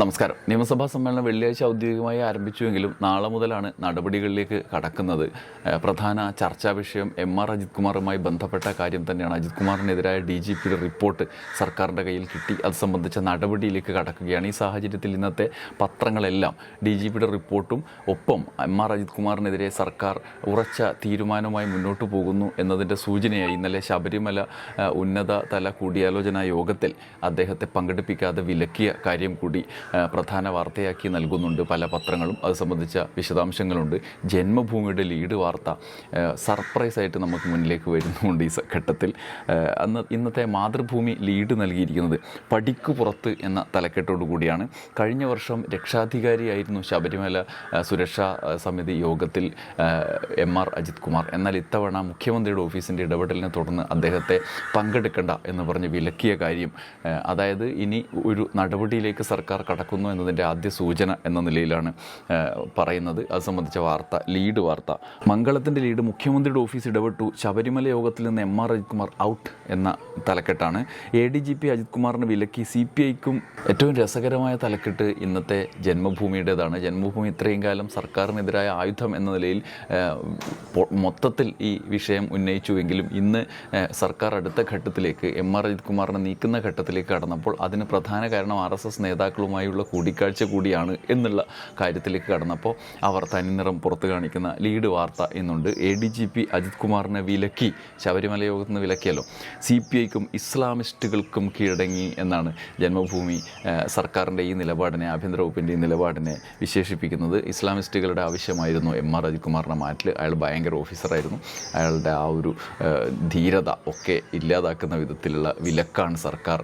നമസ്കാരം. നിയമസഭാ സമ്മേളനം വെള്ളിയാഴ്ച ഔദ്യോഗികമായി ആരംഭിച്ചുവെങ്കിലും നാളെ മുതലാണ് നടപടികളിലേക്ക് കടക്കുന്നത്. പ്രധാന ചർച്ചാ വിഷയം എം ആർ അജിത് കുമാറുമായി ബന്ധപ്പെട്ട കാര്യം തന്നെയാണ്. അജിത് കുമാറിനെതിരായ ഡി ജി പിയുടെ റിപ്പോർട്ട് സർക്കാരിന്റെ കയ്യിൽ കിട്ടി. അത് സംബന്ധിച്ച നടപടിയിലേക്ക് കടക്കുകയാണ്. ഈ സാഹചര്യത്തിൽ ഇന്നത്തെ പത്രങ്ങളെല്ലാം ഡി ജി പിയുടെ റിപ്പോർട്ടും ഒപ്പം എം ആർ അജിത് കുമാറിനെതിരെ സർക്കാർ ഉറച്ച തീരുമാനവുമായി മുന്നോട്ട് പോകുന്നു എന്നതിന്റെ സൂചനയായി ഇന്നലെ ശബരിമല ഉന്നതതല ഉന്നത തല കൂടിയാലോചനാ യോഗത്തിൽ അദ്ദേഹത്തെ പങ്കെടുപ്പിക്കാതെ വിലക്കിയ കാര്യം കൂടി. പ്രധാന വാർത്തയാക്കി നൽകുന്നുണ്ട് പല പത്രങ്ങളും. അത് സംബന്ധിച്ച വിശദാംശങ്ങളുണ്ട്. ജന്മഭൂമിയുടെ ലീഡ് വാർത്ത സർപ്രൈസായിട്ട് നമുക്ക് മുന്നിലേക്ക് വരുന്നുണ്ട് ഈ ഘട്ടത്തിൽ. അന്ന് ഇന്നത്തെ മാതൃഭൂമി ലീഡ് നൽകിയിരിക്കുന്നത് പടിക്കു പുറത്ത് എന്ന തലക്കെട്ടോടു കൂടിയാണ്. കഴിഞ്ഞ വർഷം രക്ഷാധികാരിയായിരുന്നു ശബരിമല സുരക്ഷാ സമിതി യോഗത്തിൽ എം ആർ അജിത് കുമാർ. എന്നാൽ ഇത്തവണ മുഖ്യമന്ത്രിയുടെ ഓഫീസിന്റെ ഇടപെടലിനെ തുടർന്ന് അദ്ദേഹത്തെ പങ്കെടുക്കേണ്ട എന്ന് പറഞ്ഞ് വിലക്കിയ കാര്യം അതായത് ഇനി ഒരു നടപടിയിലേക്ക് സർക്കാർ കടക്കുന്നു എന്നതിന്റെ ആദ്യ സൂചന എന്ന നിലയിലാണ് പറയുന്നത്. അത് സംബന്ധിച്ച വാർത്ത ലീഡ് വാർത്ത. മംഗളത്തിന്റെ ലീഡ് മുഖ്യമന്ത്രിയുടെ ഓഫീസ് ഇടപെട്ടു. ശബരിമല യോഗത്തിൽ നിന്ന് M R Ajith Kumar out എന്ന തലക്കെട്ടാണ്. A D G P Ajith വിലക്കി സി പി ഐക്കും ഏറ്റവും രസകരമായ തലക്കെട്ട് ഇന്നത്തെ ജന്മഭൂമിയുടേതാണ്. ജന്മഭൂമി ഇത്രയും കാലം സർക്കാരിനെതിരായ ആയുധം എന്ന നിലയിൽ മൊത്തത്തിൽ ഈ വിഷയം ഉന്നയിച്ചുവെങ്കിലും ഇന്ന് സർക്കാർ അടുത്ത ഘട്ടത്തിലേക്ക് എം ആർ അജിത് കുമാറിനെ നീക്കുന്ന ഘട്ടത്തിലേക്ക് കടന്നപ്പോൾ അതിന് പ്രധാന കാരണം ആർ എസ് എസ് നേതാക്കളുമായുള്ള കൂടിക്കാഴ്ച കൂടിയാണ് എന്നുള്ള കാര്യത്തിലേക്ക് കടന്നപ്പോൾ അവർ തനിനിറം പുറത്തു കാണിക്കുന്ന ലീഡ് വാർത്ത എന്നുണ്ട്. A D G P Ajith കുമാറിനെ വിലക്കി. ശബരിമല യോഗത്തിൽ നിന്ന് വിലക്കിയല്ലോ. സി പി ഐക്കും ഇസ്ലാമിസ്റ്റുകൾക്കും കീഴടങ്ങി എന്നാണ് ജന്മഭൂമി സർക്കാരിന്റെ ഈ നിലപാടിനെ ആഭ്യന്തര വകുപ്പിന്റെ ഈ നിലപാടിനെ വിശേഷിപ്പിക്കുന്നത്. ഇസ്ലാമിസ്റ്റുകളുടെ ആവശ്യമായിരുന്നു എം ആർ അജിത് കുമാറിനെ മാറ്റിൽ. അയാൾ ഭയങ്കര ഓഫീസറായിരുന്നു. അയാളുടെ ആ ഒരു ധീരത ഒക്കെ ഇല്ലാതാക്കുന്ന വിധത്തിലുള്ള വിലക്കാണ് സർക്കാർ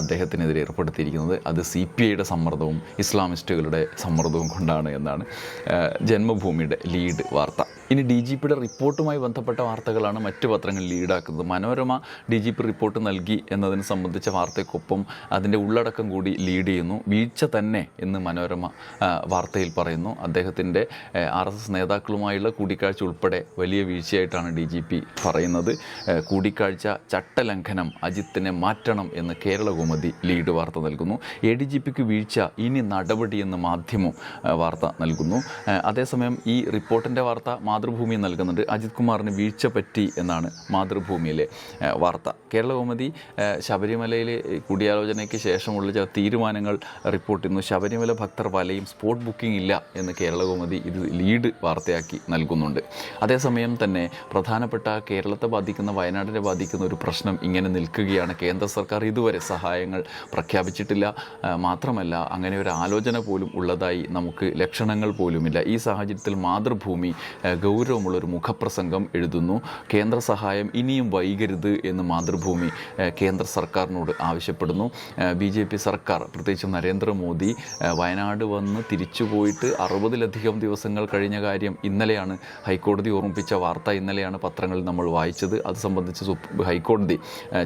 അദ്ദേഹത്തിനെതിരെ ഏർപ്പെടുത്തിയിരിക്കുന്നത്. അത് സി പി ഐയുടെ സമ്മർദ്ദവും ഇസ്ലാമിസ്റ്റുകളുടെ സമ്മർദ്ദവും കൊണ്ടാണ് എന്നാണ് ജന്മഭൂമിയുടെ ലീഡ് വാർത്ത. ഇനി ഡി ജി പിയുടെ റിപ്പോർട്ടുമായി ബന്ധപ്പെട്ട വാർത്തകളാണ് മറ്റു പത്രങ്ങൾ ലീഡാക്കുന്നത്. Manorama D G P report നൽകി എന്നതിനെ സംബന്ധിച്ച വാർത്തയ്ക്കൊപ്പം അതിന്റെ ഉള്ളടക്കം കൂടി ലീഡ് ചെയ്യുന്നു. വീഴ്ച തന്നെ എന്ന് മനോരമ വാർത്തയിൽ പറയുന്നു. അദ്ദേഹത്തിന്റെ ആർ എസ് എസ് നേതാക്കളുമായുള്ള കൂടിക്കാഴ്ച ഉൾപ്പെടെ വലിയ വീഴ്ചയായിട്ടാണ് ഡി ജി പി പറയുന്നത്. കൂടിക്കാഴ്ച ചട്ടലംഘനം അജിത്തിനെ മാറ്റണം എന്ന് കേരളകൗമുദി ലീഡ് വാർത്ത നൽകുന്നു. എ ഡി ജി പിക്ക് വീഴ്ച ഇനി നടപടിയെന്ന് മാധ്യമം വാർത്ത നൽകുന്നു. അതേസമയം ഈ റിപ്പോർട്ടിന്റെ വാർത്ത മാതൃഭൂമി നൽകുന്നുണ്ട്. അജിത് കുമാറിന് വീഴ്ച പറ്റി എന്നാണ് മാതൃഭൂമിയിലെ വാർത്ത. കേരളകൗമുദി ശബരിമലയിലെ കൂടിയാലോചനയ്ക്ക് ശേഷമുള്ള ചില തീരുമാനങ്ങൾ റിപ്പോർട്ട് ചെയ്യുന്നു. ശബരിമല ഭക്തർ വലയും സ്പോട്ട് ബുക്കിംഗ് ഇല്ല എന്ന് കേരളകൗമുദി ഇത് ലീഡ് വാർത്തയാക്കി നൽകുന്നുണ്ട്. അതേസമയം തന്നെ പ്രധാനപ്പെട്ട കേരളത്തെ ബാധിക്കുന്ന വയനാടിനെ ബാധിക്കുന്ന ഒരു പ്രശ്നം ഇങ്ങനെ നിൽക്കുകയാണ്. കേന്ദ്ര സർക്കാർ ഇതുവരെ സഹായങ്ങൾ പ്രഖ്യാപിച്ചിട്ടില്ല. മാത്രമല്ല അങ്ങനെ ഒരു ആലോചന പോലും ഉള്ളതായി നമുക്ക് ലക്ഷണങ്ങൾ പോലുമില്ല. ഈ സാഹചര്യത്തിൽ മാതൃഭൂമി ആ, ഗൗരവമുള്ള ഒരു മുഖപ്രസംഗം എഴുതുന്നു. കേന്ദ്ര സഹായം ഇനിയും വൈകരുത് എന്ന് മാതൃഭൂമി കേന്ദ്ര സർക്കാരിനോട് ആവശ്യപ്പെടുന്നു. ബി ജെ പി സർക്കാർ പ്രത്യേകിച്ച് നരേന്ദ്രമോദി വയനാട് വന്ന് തിരിച്ചു പോയിട്ട് അറുപതിലധികം ദിവസങ്ങൾ കഴിഞ്ഞ കാര്യം ഇന്നലെയാണ് ഹൈക്കോടതി ഓർമ്മിപ്പിച്ച വാർത്ത. ഇന്നലെയാണ് പത്രങ്ങളിൽ നമ്മൾ വായിച്ചത്. അത് സംബന്ധിച്ച് ഹൈക്കോടതി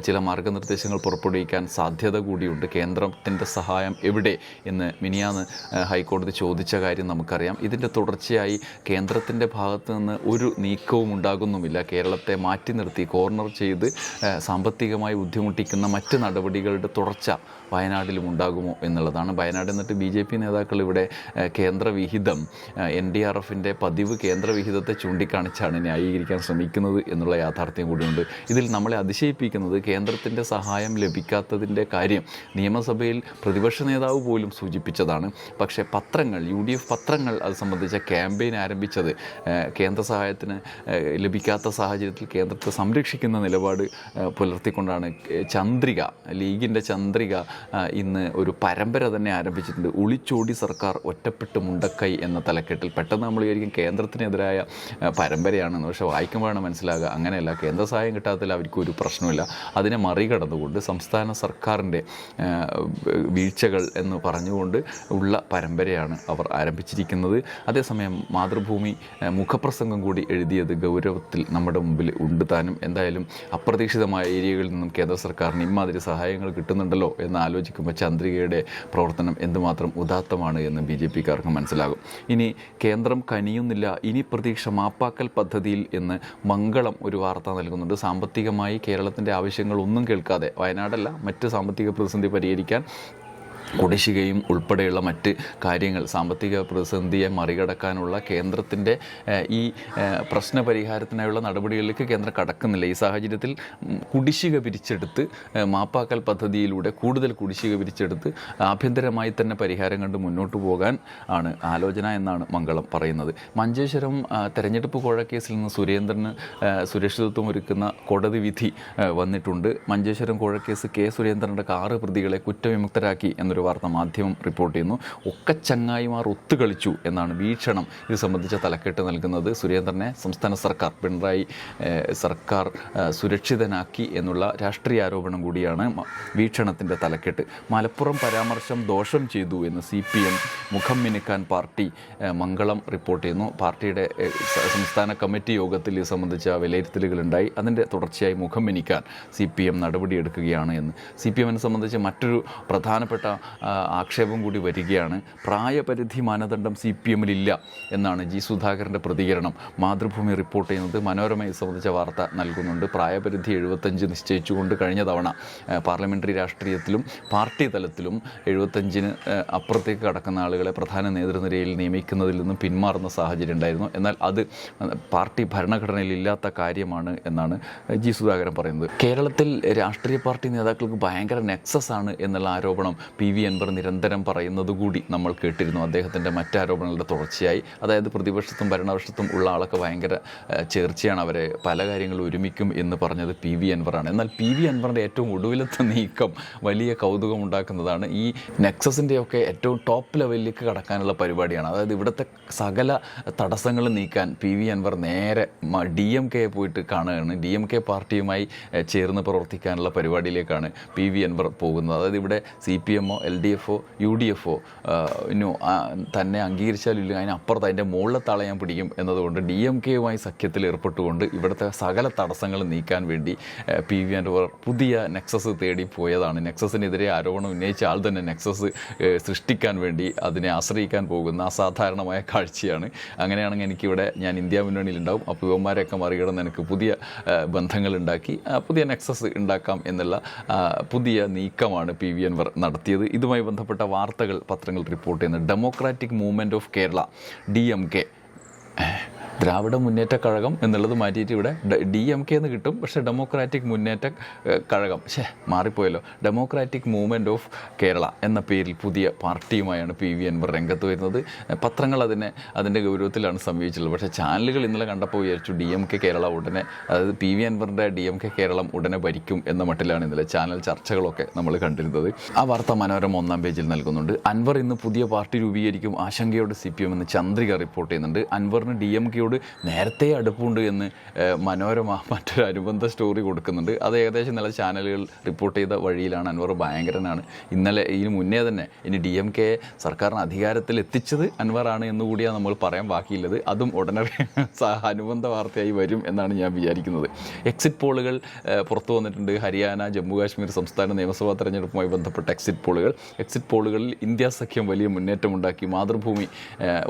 ചില മാർഗനിർദ്ദേശങ്ങൾ പുറപ്പെടുവിക്കാൻ സാധ്യത കൂടിയുണ്ട്. കേന്ദ്രത്തിന്റെ സഹായം എവിടെ എന്ന് മിനിയാന്ന് ഹൈക്കോടതി ചോദിച്ച കാര്യം നമുക്കറിയാം. ഇതിന്റെ തുടർച്ചയായി കേന്ദ്രത്തിന്റെ ഭാഗത്ത് നിന്ന് ഒരു നീക്കവും ഉണ്ടാകുന്നുമില്ല. കേരളത്തെ മാറ്റി നിർത്തി കോർണർ ചെയ്ത് സാമ്പത്തികമായി ബുദ്ധിമുട്ടിക്കുന്ന മറ്റ് നടപടികളുടെ തുടർച്ച വയനാട്ടിലും ഉണ്ടാകുമോ എന്നുള്ളതാണ്. വയനാട് എന്നിട്ട് ബി ജെ പി നേതാക്കൾ ഇവിടെ കേന്ദ്രവിഹിതം കേന്ദ്ര വിഹിതം എൻ ഡി ആർ എഫിന്റെ പതിവ് കേന്ദ്രവിഹിതത്തെ ചൂണ്ടിക്കാണിച്ചാണ് ന്യായീകരിക്കാൻ ശ്രമിക്കുന്നത് എന്നുള്ള യാഥാർത്ഥ്യം കൂടിയുണ്ട്. ഇതിൽ നമ്മളെ അതിശയിപ്പിക്കുന്നത് കേന്ദ്രത്തിന്റെ സഹായം ലഭിക്കാത്തതിന്റെ കാര്യം നിയമസഭയിൽ പ്രതിപക്ഷ നേതാവ് പോലും സൂചിപ്പിച്ചതാണ്. പക്ഷേ പത്രങ്ങൾ യു ഡി എഫ് പത്രങ്ങൾ അത് സംബന്ധിച്ച ക്യാമ്പയിൻ ആരംഭിച്ചത് കേന്ദ്ര സഹായത്തിന് ലഭിക്കാത്ത സാഹചര്യത്തിൽ കേന്ദ്രത്തെ സംരക്ഷിക്കുന്ന നിലപാട് പുലർത്തിക്കൊണ്ടാണ്. ചന്ദ്രിക ലീഗിന്റെ ചന്ദ്രിക ഇന്ന് ഒരു പരമ്പര തന്നെ ആരംഭിച്ചിട്ടുണ്ട്. ഒളിച്ചോടി സർക്കാർ ഒറ്റപ്പെട്ട് മുണ്ടക്കൈ എന്ന തലക്കെട്ടിൽ. പെട്ടെന്ന് നമ്മൾ വിചാരിക്കും കേന്ദ്രത്തിനെതിരായ പരമ്പരയാണെന്ന്. പക്ഷേ വായിക്കുമ്പോഴാണ് മനസ്സിലാകുക അങ്ങനെയല്ല. കേന്ദ്ര സഹായം കിട്ടാത്തതിൽ അവർക്ക് ഒരു പ്രശ്നമില്ല അതിനെ മറികടന്നുകൊണ്ട് സംസ്ഥാന സർക്കാരിന്റെ വീഴ്ചകൾ എന്ന് പറഞ്ഞുകൊണ്ട് ഉള്ള പരമ്പരയാണ് അവർ ആരംഭിച്ചിരിക്കുന്നത്. അതേസമയം മാതൃഭൂമി മുഖപ്രസംഗം കൂടി എഴുതിയത് ഗൗരവത്തിൽ നമ്മുടെ മുമ്പിൽ ഉണ്ട് താനും. എന്തായാലും അപ്രതീക്ഷിതമായ ഏരിയകളിൽ നിന്നും കേന്ദ്ര സർക്കാരിന് ഇമാതിരി സഹായങ്ങൾ കിട്ടുന്നുണ്ടല്ലോ എന്ന് ആലോചിക്കുമ്പോൾ ചന്ദ്രികയുടെ പ്രവർത്തനം എന്തുമാത്രം ഉദാത്തമാണ് എന്ന് ബി ജെ പിക്കാർക്ക് മനസ്സിലാകും. ഇനി കേന്ദ്രം കനിയുന്നില്ല ഇനി പ്രതീക്ഷ മാപ്പാക്കൽ പദ്ധതിയിൽ എന്ന് മംഗളം ഒരു വാർത്ത നൽകുന്നുണ്ട്. സാമ്പത്തികമായി കേരളത്തിന്റെ ആവശ്യങ്ങൾ ഒന്നും കേൾക്കാതെ വയനാടല്ല മറ്റ് സാമ്പത്തിക പ്രതിസന്ധി പരിഹരിക്കാൻ കുടിശ്ശികയും ഉൾപ്പെടെയുള്ള മറ്റ് കാര്യങ്ങൾ സാമ്പത്തിക പ്രതിസന്ധിയെ മറികടക്കാനുള്ള കേന്ദ്രത്തിന്റെ ഈ പ്രശ്ന പരിഹാരത്തിനായുള്ള നടപടികളിലേക്ക് കേന്ദ്രം കടക്കുന്നില്ല. ഈ സാഹചര്യത്തിൽ കുടിശ്ശിക പിരിച്ചെടുത്ത് മാപ്പാക്കൽ പദ്ധതിയിലൂടെ കൂടുതൽ കുടിശ്ശിക പിരിച്ചെടുത്ത് ആഭ്യന്തരമായി തന്നെ പരിഹാരം കണ്ട് മുന്നോട്ട് പോകാൻ ആണ് ആലോചന എന്നാണ് മംഗളം പറയുന്നത്. മഞ്ചേശ്വരം തെരഞ്ഞെടുപ്പ് കോഴക്കേസിൽ നിന്ന് സുരേന്ദ്രന് സുരക്ഷിതത്വം ഒരുക്കുന്ന കോടതി വിധി വന്നിട്ടുണ്ട്. മഞ്ചേശ്വരം കോഴക്കേസ് കെ സുരേന്ദ്രന്റെ ആറ് പ്രതികളെ കുറ്റവിമുക്തരാക്കി എന്നൊരു വാർത്ത മാധ്യമം റിപ്പോർട്ട് ചെയ്യുന്നു. ഒക്കെ ചങ്ങായിമാർ ഒത്തുകളിച്ചു എന്നാണ് വീക്ഷണം. ഇത് സംബന്ധിച്ച തലക്കെട്ട് നൽകുന്നത് സുരേന്ദ്രനെ സംസ്ഥാന സർക്കാർ പിണറായി സർക്കാർ സുരക്ഷിതനാക്കി എന്നുള്ള രാഷ്ട്രീയ ആരോപണം കൂടിയാണ് വീക്ഷണത്തിന്റെ തലക്കെട്ട്. മലപ്പുറം പരാമർശം ദോഷം ചെയ്തു എന്ന് സി പി എം മുഖം മിനുക്കാൻ പാർട്ടി മംഗളം റിപ്പോർട്ട് ചെയ്യുന്നു. പാർട്ടിയുടെ സംസ്ഥാന കമ്മിറ്റി യോഗത്തിൽ ഇത് സംബന്ധിച്ച വിലയിരുത്തലുകളുണ്ടായി അതിന്റെ തുടർച്ചയായി മുഖം മിനിക്കാൻ സി പി എം നടപടിയെടുക്കുകയാണ് എന്ന്. സി പി എമ്മിനെ സംബന്ധിച്ച് മറ്റൊരു പ്രധാനപ്പെട്ട ആക്ഷേപം കൂടി വരികയാണ്. പ്രായപരിധി മാനദണ്ഡം സി പി എമ്മിലില്ല എന്നാണ് ജി സുധാകരന്റെ പ്രതികരണം. മാതൃഭൂമി റിപ്പോർട്ട് ചെയ്യുന്നത് മനോരമയെ സംബന്ധിച്ച വാർത്ത നൽകുന്നുണ്ട്. പ്രായപരിധി എഴുപത്തഞ്ച് നിശ്ചയിച്ചുകൊണ്ട് കഴിഞ്ഞ തവണ പാർലമെന്ററി രാഷ്ട്രീയത്തിലും പാർട്ടി തലത്തിലും എഴുപത്തഞ്ചിന് അപ്പുറത്തേക്ക് കടക്കുന്ന ആളുകളെ പ്രധാന നേതൃനിരയിൽ നിയമിക്കുന്നതിൽ നിന്നും പിന്മാറുന്ന സാഹചര്യം ഉണ്ടായിരുന്നു. എന്നാൽ അത് പാർട്ടി ഭരണഘടനയിൽ ഇല്ലാത്ത കാര്യമാണ് എന്നാണ് ജി സുധാകരൻ പറയുന്നത്. കേരളത്തിൽ രാഷ്ട്രീയ പാർട്ടി നേതാക്കൾക്ക് ഭയങ്കര നെക്സസ് ആണ് എന്നുള്ള ആരോപണം പി വി അൻവർ നിരന്തരം പറയുന്നത് കൂടി നമ്മൾ കേട്ടിരുന്നു. അദ്ദേഹത്തിന്റെ മറ്റാരോപണങ്ങളുടെ തുടർച്ചയായി. അതായത് പ്രതിപക്ഷത്തും ഭരണപക്ഷത്തും ഉള്ള ആളൊക്കെ ഭയങ്കര ചേർച്ചയാണ് അവരെ പല കാര്യങ്ങളും ഒരുമിക്കും എന്ന് പറഞ്ഞത് പി വി അൻവറാണ്. എന്നാൽ പി വി അൻവറിന്റെ ഏറ്റവും ഒടുവിലത്തെ നീക്കം വലിയ കൗതുകം ഉണ്ടാക്കുന്നതാണ് ഈ നെക്സസിന്റെയൊക്കെ ഏറ്റവും ടോപ്പ് ലെവലിലേക്ക് കടക്കാനുള്ള പരിപാടിയാണ്. അതായത് ഇവിടുത്തെ സകല തടസ്സങ്ങൾ നീക്കാൻ പി വി അൻവർ നേരെ ഡി എം കെ പോയിട്ട് കാണുകയാണ്. ഡി എം കെ പാർട്ടിയുമായി ചേർന്ന് പ്രവർത്തിക്കാനുള്ള പരിപാടിയിലേക്കാണ് പി വി അൻവർ പോകുന്നത്. അതായത് ഇവിടെ സി പി എമ്മോ എൽ ഡി എഫോ യു ഡി എഫോ തന്നെ അംഗീകരിച്ചാലില്ല അതിനപ്പുറത്ത് അതിന്റെ മുകളിലെ തളയാൻ പിടിക്കും എന്നതുകൊണ്ട് ഡി എം കെയുമായി സഖ്യത്തിൽ ഏർപ്പെട്ടുകൊണ്ട് ഇവിടുത്തെ സകല തടസ്സങ്ങൾ നീക്കാൻ വേണ്ടി പി വി ആൻഡ് പുതിയ നെക്സസ് തേടി പോയതാണ്. നെക്സസിനെതിരെ ആരോപണം ഉന്നയിച്ച ആൾ തന്നെ നെക്സസ് സൃഷ്ടിക്കാൻ വേണ്ടി അതിനെ ആശ്രയിക്കാൻ പോകുന്ന അസാധാരണമായ കാഴ്ചയാണ്. അങ്ങനെയാണെങ്കിൽ എനിക്കിവിടെ ഞാൻ ഇന്ത്യ മുന്നണിയിലുണ്ടാവും. അപ്പോൾ യുവന്മാരെയൊക്കെ മറികടന്ന് എനിക്ക് പുതിയ ബന്ധങ്ങൾ ഉണ്ടാക്കി പുതിയ നെക്സസ് ഉണ്ടാക്കാം എന്നുള്ള പുതിയ നീക്കമാണ് പി വി അൻവർ നടത്തിയത്. ഇതുമായി ബന്ധപ്പെട്ട വാർത്തകൾ പത്രങ്ങൾ റിപ്പോർട്ട് ചെയ്യുന്നത് democratic movement of Kerala D M K Dravida Munnetra Kazhagam എന്നുള്ളത് മാറ്റിയിട്ട് ഇവിടെ ഡി എം കെ എന്ന് കിട്ടും. പക്ഷേ ഡെമോക്രാറ്റിക് മുന്നേറ്റ കഴകം. ഷേ മാറിപ്പോയല്ലോ. ഡെമോക്രാറ്റിക് മൂവ്മെന്റ് ഓഫ് കേരള എന്ന പേരിൽ പുതിയ പാർട്ടിയുമായാണ് പി വി അൻവർ രംഗത്ത് വരുന്നത്. പത്രങ്ങൾ അതിനെ അതിന്റെ ഗൗരവത്തിലാണ് സമീപിച്ചിട്ടുള്ളത്. പക്ഷേ ചാനലുകൾ ഇന്നലെ കണ്ടപ്പോൾ വിചാരിച്ചു ഡി എം കെ കേരള ഉടനെ അതായത് പി വി അൻവറിന്റെ ഡി എം കെ കേരളം ഉടനെ ഭരിക്കും എന്ന മട്ടിലാണ് ഇന്നലെ ചാനൽ ചർച്ചകളൊക്കെ നമ്മൾ കണ്ടിരുന്നത്. ആ വാർത്ത മനോരമ ഒന്നാം പേജിൽ നൽകുന്നുണ്ട്. അൻവർ ഇന്ന് പുതിയ പാർട്ടി രൂപീകരിക്കും ആശങ്കയോടെ സി പി എം എന്ന് ചന്ദ്രിക റിപ്പോർട്ട് ചെയ്യുന്നുണ്ട്. അൻവറിന് ഡി എം കെയോട് നേരത്തെ അടുപ്പുണ്ട് എന്ന് മനോരമ മറ്റൊരു അനുബന്ധ സ്റ്റോറി കൊടുക്കുന്നുണ്ട്. അത് ഏകദേശം നല്ല ചാനലുകൾ റിപ്പോർട്ട് ചെയ്ത വഴിയിലാണ് അൻവർ ഭയങ്കരനാണ്. ഇന്നലെ ഇതിന് മുന്നേ തന്നെ ഇനി ഡി എം കെ സർക്കാരിന് അധികാരത്തിൽ എത്തിച്ചത് അൻവറാണ് എന്നുകൂടിയാണ് നമ്മൾ പറയാൻ ബാക്കിയുള്ളത്. അതും ഉടനെ അനുബന്ധ വാർത്തയായി വരും എന്നാണ് ഞാൻ വിചാരിക്കുന്നത്. എക്സിറ്റ് പോളുകൾ പുറത്തു വന്നിട്ടുണ്ട്. ഹരിയാന ജമ്മു കാശ്മീർ സംസ്ഥാന നിയമസഭാ തെരഞ്ഞെടുപ്പുമായി ബന്ധപ്പെട്ട എക്സിറ്റ് പോളുകൾ. എക്സിറ്റ് പോളുകളിൽ ഇന്ത്യ സഖ്യം വലിയ മുന്നേറ്റമുണ്ടാക്കി. മാതൃഭൂമി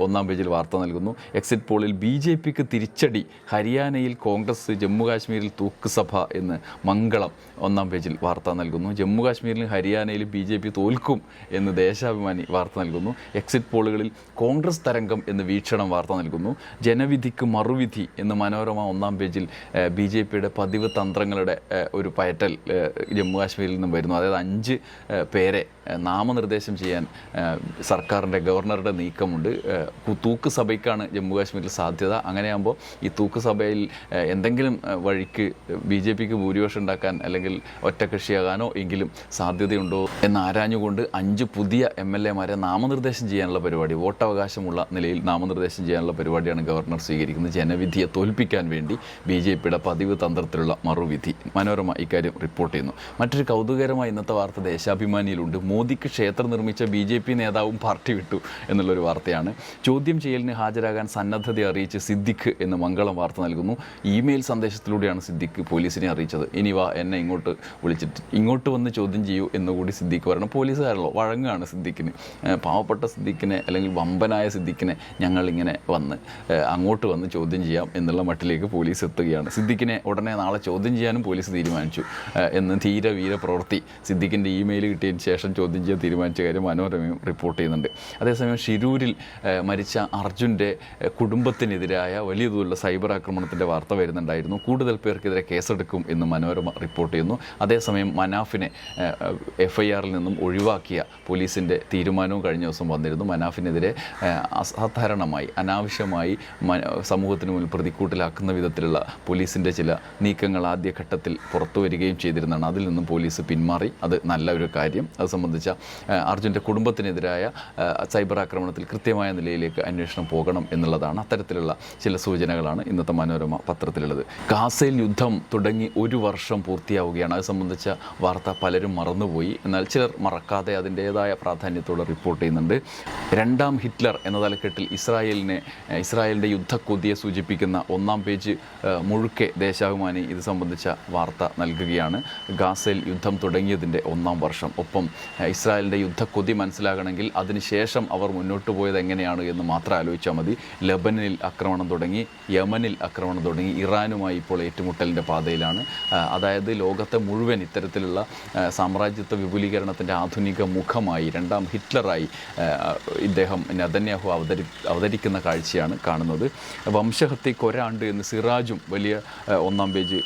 ഒന്നാം പേജിൽ വാർത്ത നൽകുന്നു. എക്സിറ്റ് പോളിൽ ബി ജെ പിക്ക് തിരിച്ചടി. ഹരിയാനയിൽ കോൺഗ്രസ് ജമ്മുകാശ്മീരിൽ തൂക്കുസഭ എന്ന് മംഗളം ഒന്നാം പേജിൽ വാർത്ത നൽകുന്നു. ജമ്മു കാശ്മീരിലും ഹരിയാനയിലും ബി ജെ പി തോൽക്കും എന്ന് ദേശാഭിമാനി വാർത്ത നൽകുന്നു. എക്സിറ്റ് പോളുകളിൽ കോൺഗ്രസ് തരംഗം എന്ന് വീക്ഷണം വാർത്ത നൽകുന്നു. ജനവിധിക്ക് മറുവിധി എന്ന് മനോരമ ഒന്നാം പേജിൽ ബി ജെ പിയുടെ പതിവ് തന്ത്രങ്ങളുടെ ഒരു പയറ്റൽ ജമ്മുകാശ്മീരിൽ ജമ്മു കാശ്മീരിൽ നിന്നും വരുന്നു. അതായത് അഞ്ച് പേരെ നാമനിർദ്ദേശം ചെയ്യാൻ സർക്കാരിന്റെ ഗവർണറുടെ നീക്കമുണ്ട്. ജമ്മുകാശ്മീരിൽ തൂക്ക് സഭയ്ക്കാണ് ജമ്മു കാശ്മീരിൽ സാധ്യത അങ്ങനെയാകുമ്പോൾ ഈ തൂക്ക് സഭയിൽ എന്തെങ്കിലും വഴിക്ക് ബി ജെ പിക്ക് ഭൂരിപക്ഷം ഉണ്ടാക്കാൻ അല്ലെങ്കിൽ ഒറ്റകക്ഷിയാകാനോ എങ്കിലും സാധ്യതയുണ്ടോ എന്ന് ആരാഞ്ഞുകൊണ്ട് അഞ്ച് പുതിയ എം എൽ എമാരെ നാമനിർദ്ദേശം ചെയ്യാനുള്ള പരിപാടി വോട്ടവകാശമുള്ള നിലയിൽ നാമനിർദ്ദേശം ചെയ്യാനുള്ള പരിപാടിയാണ് ഗവർണർ സ്വീകരിക്കുന്നത്. ജനവിധിയെ തോൽപ്പിക്കാൻ വേണ്ടി ബി ജെ പിയുടെ പതിവ് തന്ത്രത്തിലുള്ള മറുവിധി. മനോരമ ഇക്കാര്യം റിപ്പോർട്ട് ചെയ്യുന്നു. മറ്റൊരു കൗതുകകരമായ ഇന്നത്തെ വാർത്ത ദേശാഭിമാനിയിലുണ്ട്. മോദിക്ക് ക്ഷേത്രം നിർമ്മിച്ച ബി ജെ പി നേതാവും പാർട്ടി വിട്ടു എന്നുള്ളൊരു വാർത്തയാണ്. ചോദ്യം ചെയ്യലിന് ഹാജരാകാൻ സന്നദ്ധത അറിയിച്ച് സിദ്ദിഖ് എന്ന് മംഗളം വാർത്ത നൽകുന്നു. ഇമെയിൽ സന്ദേശത്തിലൂടെയാണ് സിദ്ദിഖ് പോലീസിനെ അറിയിച്ചത്. ഇനി വാ എന്നെ ഇങ്ങോട്ട് വിളിച്ചിട്ട് ഇങ്ങോട്ട് വന്ന് ചോദ്യം ചെയ്യൂ എന്നുകൂടി സിദ്ദിഖ് പറയണം. പോലീസുകാരല്ലോ വഴങ്ങാണ് സിദ്ദിഖിന്. പാവപ്പെട്ട സിദ്ദിഖിനെ അല്ലെങ്കിൽ വമ്പനായ സിദ്ദിഖിനെ ഞങ്ങളിങ്ങനെ വന്ന് അങ്ങോട്ട് വന്ന് ചോദ്യം ചെയ്യാം എന്നുള്ള മട്ടിലേക്ക് പോലീസ് എത്തുകയാണ്. സിദ്ദിഖിനെ ഉടനെ നാളെ ചോദ്യം ചെയ്യാനും പോലീസ് തീരുമാനിച്ചു. എന്ന് ധീര വീര പ്രവൃത്തി സിദ്ദിഖിന്റെ ഇമെയിൽ കിട്ടിയതിന് ശേഷം ചോദ്യം ചെയ്യാൻ തീരുമാനിച്ച കാര്യം മനോരമയും റിപ്പോർട്ട് ചെയ്യുന്നുണ്ട്. അതേസമയം ഷിരൂരിൽ മരിച്ച അർജുന്റെ ഏഹ് കുടുംബത്തിനെതിരായ വലിയ തോതിലുള്ള സൈബർ ആക്രമണത്തിന്റെ വാർത്ത വരുന്നുണ്ടായിരുന്നു. കൂടുതൽ പേർക്കെതിരെ കേസെടുക്കും എന്ന് മനോരമ റിപ്പോർട്ട് ചെയ്യുന്നു. അതേസമയം മനാഫിനെ എഫ് ഐ ആറിൽ നിന്നും ഒഴിവാക്കിയ പോലീസിന്റെ തീരുമാനവും കഴിഞ്ഞ ദിവസം വന്നിരുന്നു. മനാഫിനെതിരെ അസാധാരണമായി അനാവശ്യമായി സമൂഹത്തിന് മുന്നിൽ പ്രതിക്കൂട്ടിലാക്കുന്ന വിധത്തിലുള്ള പോലീസിന്റെ ചില നീക്കങ്ങൾ ആദ്യഘട്ടത്തിൽ പുറത്തു വരികയും ചെയ്തിരുന്നതാണ്. അതിൽ നിന്നും പോലീസ് പിന്മാറി. അത് നല്ല ഒരു കാര്യം. അത് സംബന്ധിച്ച അർജുന്റെ കുടുംബത്തിനെതിരായ സൈബർ ആക്രമണത്തിൽ കൃത്യമായ നിലയിലേക്ക് അന്വേഷണം പോകണം എന്നുള്ളതാണ് അത്തരത്തിലുള്ള ചില സൂചനകളാണ് ഇന്നത്തെ മനോരമ പത്രത്തിലുള്ളത്. ഗാസയിൽ യുദ്ധം തുടങ്ങി ഒരു വർഷം പൂർത്തിയാവുകയാണ്. അത് സംബന്ധിച്ച വാർത്ത പലരും മറന്നുപോയി. എന്നാൽ ചിലർ മറക്കാതെ അതിന്റേതായ പ്രാധാന്യത്തോടെ റിപ്പോർട്ട് ചെയ്യുന്നുണ്ട്. രണ്ടാം ഹിറ്റ്ലർ എന്ന തലക്കെട്ടിൽ ഇസ്രായേലിനെ ഇസ്രായേലിന്റെ യുദ്ധക്കൊതിയെ സൂചിപ്പിക്കുന്ന ഒന്നാം പേജ് മുഴുക്കെ ദേശാഭിമാനി ഇത് സംബന്ധിച്ച വാർത്ത നൽകുകയാണ്. ഗാസയിൽ യുദ്ധം തുടങ്ങിയതിന്റെ ഒന്നാം വർഷം. ഒപ്പം ഇസ്രായേലിന്റെ യുദ്ധക്കൊതി മനസ്സിലാകണമെങ്കിൽ അതിനുശേഷം അവർ മുന്നോട്ട് പോയത് എങ്ങനെയാണ് എന്ന് മാത്രം ആലോചിച്ചാൽ മതി. ലബനനിൽ ആക്രമണം തുടങ്ങി യമനിൽ ആക്രമണം തുടങ്ങി ഇറാനുമായി ഇപ്പോൾ ഏറ്റുമുട്ടലിന്റെ പാതയിലാണ്. അതായത് ലോകത്തെ മുഴുവൻ ഇത്തരത്തിലുള്ള സാമ്രാജ്യത്വ വിപുലീകരണത്തിന്റെ ആധുനിക മുഖമായി രണ്ടാം ഹിറ്റ്ലറായി ഇദ്ദേഹം നദന്യാഹു അവതരി അവതരിക്കുന്ന കാഴ്ചയാണ് കാണുന്നത്. വംശഹത്യ കൊരാണ്ട് എന്ന് സിറാജും വലിയ ഒന്നാം പേജ്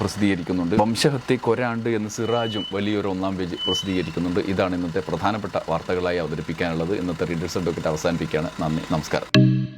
പ്രസിദ്ധീകരിക്കുന്നുണ്ട്. വംശഹത്യക്ക് കൊരാണ്ട് എന്ന് സിറാജും വലിയൊരു ഒന്നാം പേജ് പ്രസിദ്ധീകരിക്കുന്നുണ്ട്. ഇതാണ് ഇന്നത്തെ പ്രധാനപ്പെട്ട വാർത്തകളായി അവതരിപ്പിക്കാനുള്ളത്. ഇന്നത്തെ റീഡേഴ്സ് ഡോക്കറ്റ് അവസാനിപ്പിക്കുകയാണ്. നന്ദി. നമസ്കാരം.